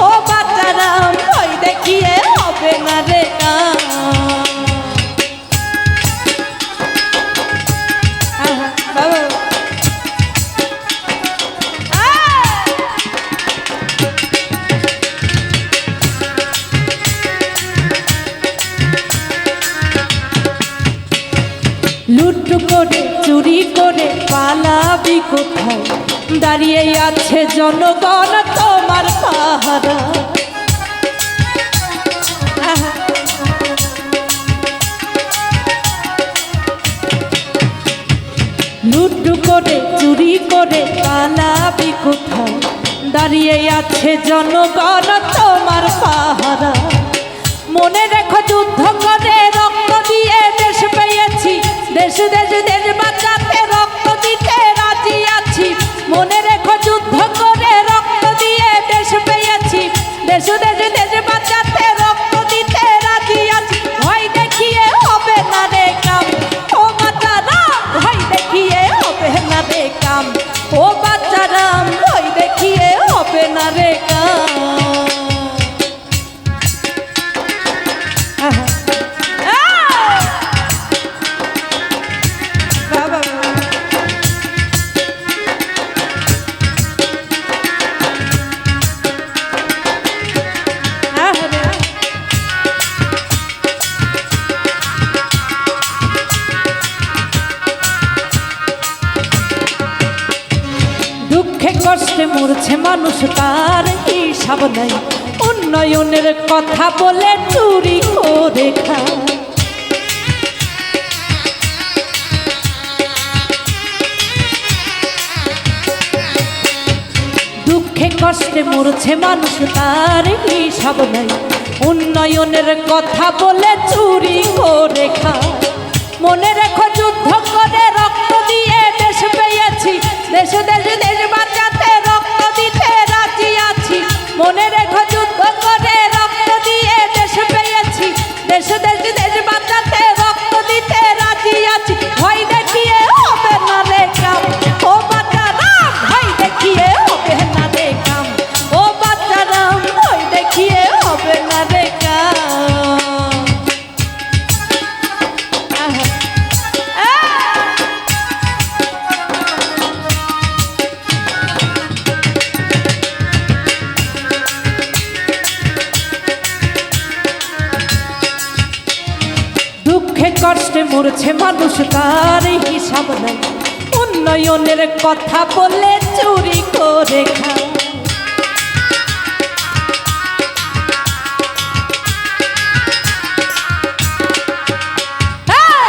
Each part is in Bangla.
ও বাচ্চারাম ভয় দেখিয়ে হবে না রে লুট করে চুরি করে পালাবি কোথায়? দাঁড়িয়ে আছে জনগণ তোমার পাহারা। লুট করে, চুরি করে, পালাবি কোথায়? দাঁড়িয়ে আছে জনগণ তোমার পাহারা। মনে রেখো যুদ্ধ করে রক্ত দিয়ে দেশ পেয়েছি। দেশ দেশ দেশ বাঁচাতে কষ্টে মরছে মানুষ তার হিসাব নাই। উন্নয়নের কথা বলে চুরি করে খায়। দুঃখে কষ্টে মরছে মানুষ তার হিসাব নাই। উন্নয়নের কথা বলে চুরি করে খায়। মনে রেখো যুদ্ধ করে রক্ত দিয়ে দেশ পেয়েছি। দেশ দেশ কষ্টে মরছে মানুষ তার হিসাব নাই। উন্নয়নের কথা বলে চুরি করে খায়। হ্যাঁ,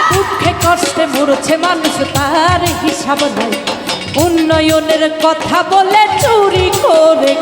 কষ্টে মরছে মানুষ তার হিসাব নাই। উন্নয়নের কথা বলে চুরি করে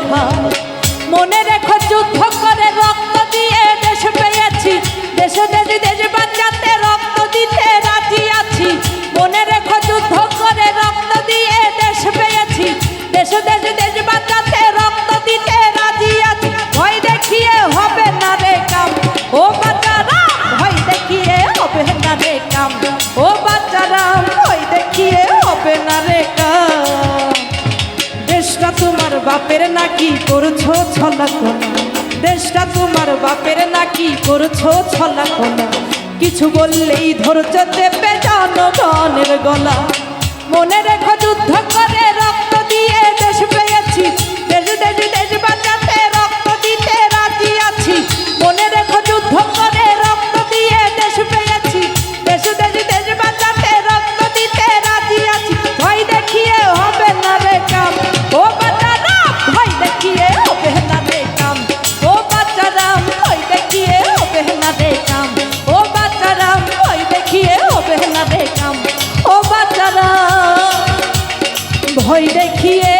নাকি করছ ছলা কোনা দেশটা তোমার বাপের নাকি করছ ছলা কোনা কিছু বললেই ধরছো চেপে মনের গলা। মনে রেখো যুদ্ধ করে রক্ত দিয়ে দেশবে দেশ ভয় দেখিয়ে